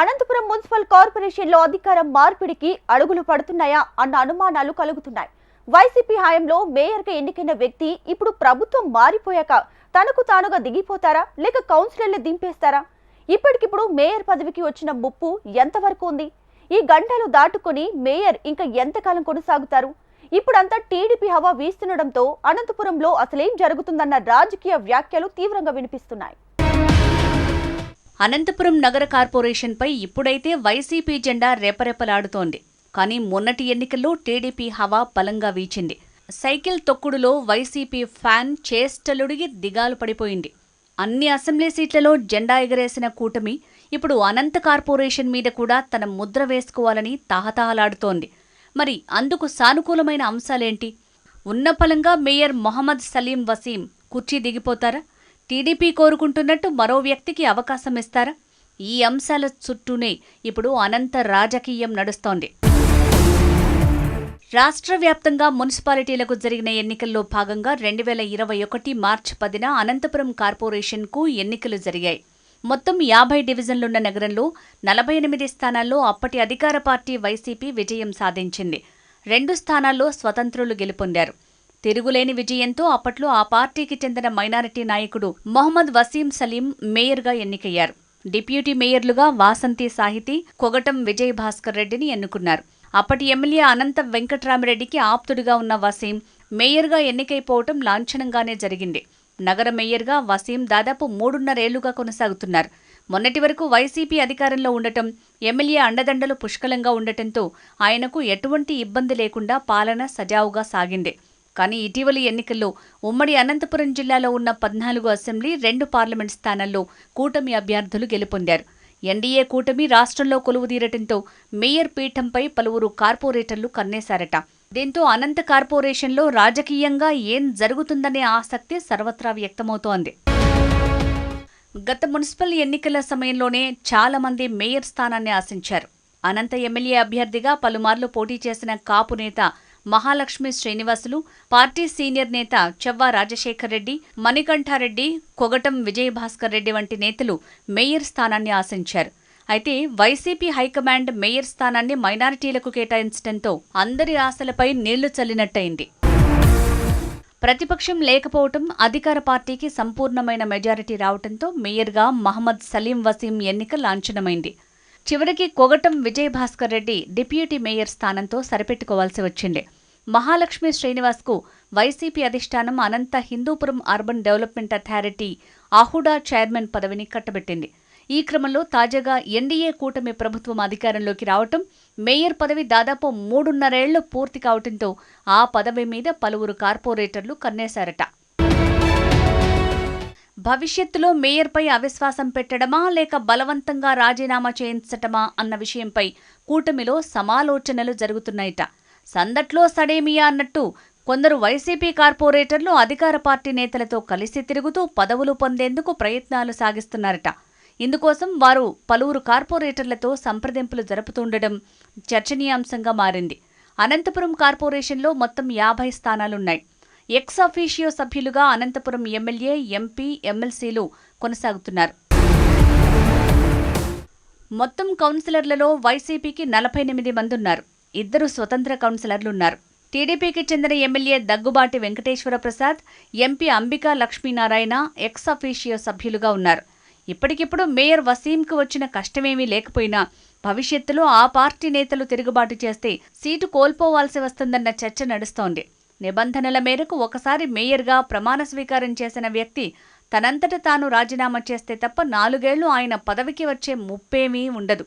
Anantapuram municipal కార్పొరేషన్లో అధికారం మార్పిడికి అడుగులు పడుతున్నాయా అన్న అనుమానాలు కలుగుతున్నాయి. వైసీపీ హయాంలో మేయర్గా ఎన్నికైన వ్యక్తి ఇప్పుడు ప్రభుత్వం మారిపోయాక తనకు తానుగా దిగిపోతారా? లేక కౌన్సిలర్లు దింపేస్తారా? ఇప్పటికిప్పుడు మేయర్ పదవికి వచ్చిన ముప్పు ఎంతవరకు ఉంది? ఈ గంటలు దాటుకొని మేయర్ ఇంకా ఎంతకాలం కొనసాగుతారు? ఇప్పుడంతా టీడీపీ హవా వీస్తుండడంతో అనంతపురంలో అసలేం జరుగుతుందన్న రాజకీయ వ్యాఖ్యలు తీవ్రంగా వినిపిస్తున్నాయి. అనంతపురం నగర కార్పొరేషన్పై ఇప్పుడైతే వైసీపీ జెండా రెపరెపలాడుతోంది. కానీ మొన్నటి ఎన్నికల్లో టీడీపీ హవా బలంగా వీచింది. సైకిల్ తొక్కుడులో వైసీపీ ఫ్యాన్ చేష్టలుడిగి దిగాలు పడిపోయింది. అన్ని అసెంబ్లీ సీట్లలో జెండా ఎగరేసిన కూటమి ఇప్పుడు అనంత కార్పొరేషన్ మీద కూడా తన ముద్ర వేసుకోవాలని తహతహలాడుతోంది. మరి అందుకు సానుకూలమైన అంశాలేంటి? ఉన్నపలంగా మేయర్ మొహమ్మద్ సలీం వసీం కుర్చీ దిగిపోతారా? టీడీపీ కోరుకుంటున్నట్టు మరో వ్యక్తికి అవకాశం ఇస్తారా? ఈ అంశాల చుట్టూనే ఇప్పుడు అనంత రాజకీయం నడుస్తోంది. రాష్ట్ర వ్యాప్తంగా మున్సిపాలిటీలకు జరిగిన ఎన్నికల్లో భాగంగా రెండు వేల ఇరవై ఒకటి మార్చి పదిన అనంతపురం కార్పొరేషన్కు ఎన్నికలు జరిగాయి. మొత్తం యాభై డివిజన్లున్న నగరంలో నలభై ఎనిమిది స్థానాల్లో అప్పటి అధికార పార్టీ వైసీపీ విజయం సాధించింది. రెండు స్థానాల్లో స్వతంత్రులు గెలుపొందారు. తిరుగులేని విజయంతో అప్పట్లో ఆ పార్టీకి చెందిన మైనారిటీ నాయకుడు మొహమ్మద్ వసీం సలీం మేయర్గా ఎన్నికయ్యారు. డిప్యూటీ మేయర్లుగా వాసంతి సాహితీ కొగటం విజయ్ భాస్కర్ రెడ్డిని ఎన్నుకున్నారు. అప్పటి ఎమ్మెల్యే అనంత వెంకట్రామిరెడ్డికి ఆప్తుడిగా ఉన్న వసీం మేయర్గా ఎన్నికైపోవటం లాంఛనంగానే జరిగింది. నగర మేయర్గా వసీం దాదాపు మూడున్నరేళ్ళుగా కొనసాగుతున్నారు. మొన్నటి వరకు వైసీపీ అధికారంలో ఉండటం ఎమ్మెల్యే అండదండలు పుష్కలంగా ఉండటంతో ఆయనకు ఎటువంటి ఇబ్బంది లేకుండా పాలన సజావుగా సాగింది. కానీ ఇటీవలి ఎన్నికల్లో ఉమ్మడి అనంతపురం జిల్లాలో ఉన్న పద్నాలుగు అసెంబ్లీ రెండు పార్లమెంట్ స్థానాల్లో కూటమి అభ్యర్థులు గెలుపొందారు. ఎన్డీఏ కూటమి రాష్ట్రంలో కొలువుదీరటంతో మేయర్ పీఠంపై పలువురు కార్పొరేటర్లు కన్నేశారట. దీంతో అనంత కార్పొరేషన్లో రాజకీయంగా ఏం జరుగుతుందనే ఆసక్తి సర్వత్రా వ్యక్తమవుతోంది. గత మున్సిపల్ ఎన్నికల సమయంలోనే చాలా మంది మేయర్ స్థానాన్ని ఆశించారు. అనంత ఎమ్మెల్యే అభ్యర్థిగా పలుమార్లు పోటీ చేసిన కాపు నేత మహాలక్ష్మి శ్రీనివాసులు పార్టీ సీనియర్ నేత చెవ్వా రాజశేఖర్ రెడ్డి మణికంఠారెడ్డి కొగటం విజయభాస్కర్ రెడ్డి వంటి నేతలు మేయర్ స్థానాన్ని ఆశించారు. అయితే వైసీపీ హైకమాండ్ మేయర్ స్థానాన్ని మైనారిటీలకు కేటాయించడంతో అందరి ఆశలపై నీళ్ళు చల్లినట్టయింది. ప్రతిపక్షం లేకపోవటం అధికార పార్టీకి సంపూర్ణమైన మెజారిటీ రావటంతో మేయర్గా మహమ్మద్ సలీం వసీం ఎన్నిక లాంఛనమైంది. చివరికి కొగటం విజయభాస్కర్ రెడ్డి డిప్యూటీ మేయర్ స్థానంతో సరిపెట్టుకోవాల్సి వచ్చింది. మహాలక్ష్మి శ్రీనివాస్కు వైసీపీ అధిష్టానం Anantha Hindupuram urban development authority AHUDA chairman పదవిని కట్టబెట్టింది. ఈ క్రమంలో తాజాగా ఎన్డీఏ కూటమి ప్రభుత్వం అధికారంలోకి రావటం మేయర్ పదవి దాదాపు మూడున్నరేళ్ళు పూర్తి కావటంతో ఆ పదవి మీద పలువురు కార్పొరేటర్లు కన్నేశారట. భవిష్యత్తులో మేయర్పై అవిశ్వాసం పెట్టడమా లేక బలవంతంగా రాజీనామా చేయించటమా అన్న విషయంపై కూటమిలో సమాలోచనలు జరుగుతున్నాయట. సందట్లో సడేమియా అన్నట్టు కొందరు వైసీపీ కార్పొరేటర్లు అధికార పార్టీ నేతలతో కలిసి తిరుగుతూ పదవులు పొందేందుకు ప్రయత్నాలు సాగిస్తున్నారట. ఇందుకోసం వారు పలువురు కార్పొరేటర్లతో సంప్రదింపులు జరుపుతుండడం చర్చనీయాంశంగా మారింది. అనంతపురం కార్పొరేషన్లో మొత్తం యాభై స్థానాలున్నాయి. ఎక్స్ అఫీషియో సభ్యులుగా అనంతపురం ఎమ్మెల్యే ఎంపీ ఎమ్మెల్సీలు కొనసాగుతున్నారు. మొత్తం కౌన్సిలర్లలో వైసీపీకి నలభై ఎనిమిది మంది ఉన్నారు ఇద్దరు స్వతంత్ర కౌన్సిలర్లున్నారు. టీడీపీకి చెందిన MLA Daggubati Venkateswara Prasad MP Ambika Lakshminarayana ex officio సభ్యులుగా ఉన్నారు. ఇప్పటికిప్పుడు మేయర్ వసీంకు వచ్చిన కష్టమేమీ లేకపోయినా భవిష్యత్తులో ఆ పార్టీ నేతలు తిరుగుబాటు చేస్తే సీటు కోల్పోవాల్సి వస్తుందన్న చర్చ నడుస్తోంది. నిబంధనల మేరకు ఒకసారి మేయర్గా ప్రమాణ స్వీకారం చేసిన వ్యక్తి తనంతట తాను రాజీనామా చేస్తే తప్ప నాలుగేళ్ళు ఆయన పదవికి వచ్చే ముప్పేమీ ఉండదు.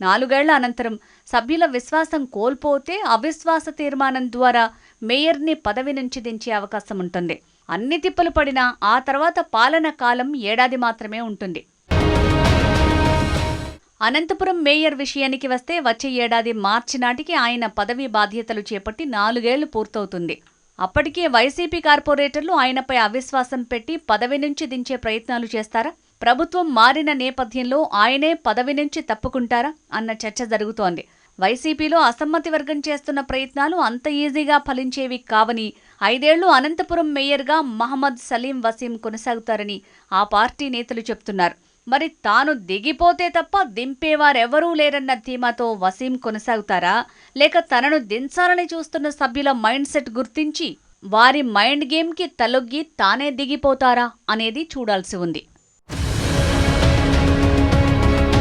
నాలుగేళ్ళ అనంతరం సభ్యుల విశ్వాసం కోల్పోతే అవిశ్వాస తీర్మానం ద్వారా మేయర్ని పదవి నుంచి దించే అవకాశం ఉంటుంది. అన్ని తిప్పలు పడినా ఆ తర్వాత పాలన కాలం ఏడాది మాత్రమే ఉంటుంది. అనంతపురం మేయర్ విషయానికి వస్తే వచ్చే ఏడాది మార్చి నాటికి ఆయన పదవి బాధ్యతలు చేపట్టి నాలుగేళ్ళు పూర్తవుతుంది. అప్పటికే వైసీపీ కార్పొరేటర్లు ఆయనపై అవిశ్వాసం పెట్టి పదవి నుంచి దించే ప్రయత్నాలు చేస్తారా? ప్రభుత్వం మారిన నేపథ్యంలో ఆయనే పదవి నుంచి తప్పుకుంటారా అన్న చర్చ జరుగుతోంది. వైసీపీలో అసమ్మతి వర్గం చేస్తున్న ప్రయత్నాలు అంత ఈజీగా ఫలించేవి కావని ఐదేళ్ళు అనంతపురం మేయర్గా మహమ్మద్ సలీం వసీం కొనసాగుతారని ఆ పార్టీ నేతలు చెప్తున్నారు. మరి తాను దిగిపోతే తప్ప దింపేవారెవరూ లేరన్న ధీమాతో వసీం కొనసాగుతారా? లేక తనను దించాలని చూస్తున్న సభ్యుల మైండ్ సెట్ గుర్తించి వారి మైండ్ గేమ్కి తలొగ్గి తానే దిగిపోతారా అనేది చూడాల్సి ఉంది.